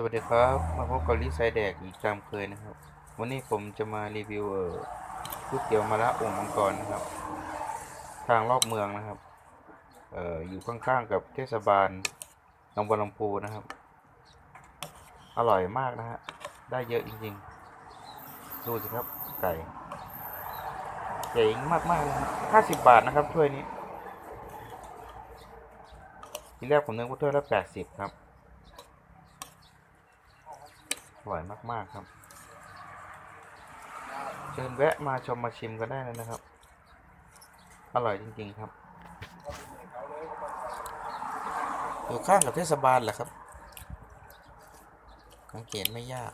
สวัสดีครับมาพบกับลิซายแดกอีกตามเคยนะครับ วันนี้ผมจะมารีวิวเออก๋วยเตี๋ยวมะระองค์มังกรนะครับ ทางรอบเมืองนะครับเอออยู่ข้างๆกับเทศบาลหนองบัวลำพูนะครับ อร่อยมากนะฮะได้เยอะจริงๆ ดูสิครับไก่ใหญ่มากๆเลยนะห้าสิบบาทนะครับถ้วยนี้ทีแรกผมนึกว่าถ้วยละแปดสิบครับ อร่อยมาก ๆ ครับ เชิญแวะมาชมมาชิมกันได้เลยนะครับ อร่อยจริง ๆ ครับ อยู่ข้างกับเทศบาลแหละครับสังเกตไม่ยาก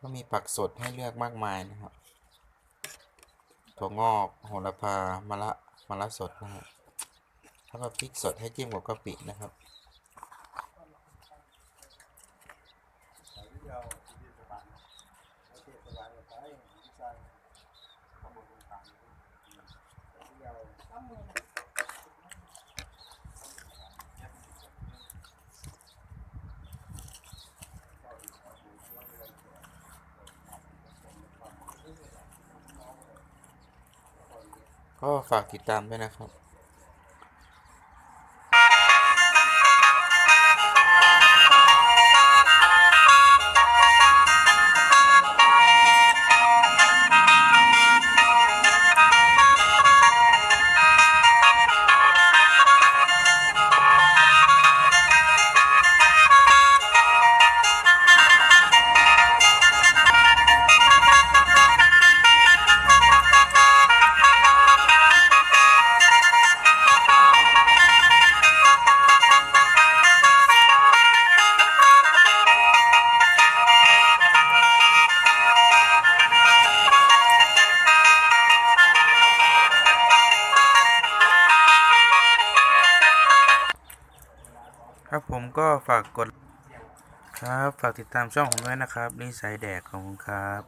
ก็มีผักสดให้เลือกมากมายนะครับ ถั่วงอกโหระพามะระมะระสดนะฮะแล้วก็พริกสดให้จิ้มกับกะปินะครับ ก็ฝากติดตามด้วยนะครับครับ ผมก็ฝากกดครับ ฝากติดตามช่องผมด้วยนะครับนิสัยแดกของผมครับ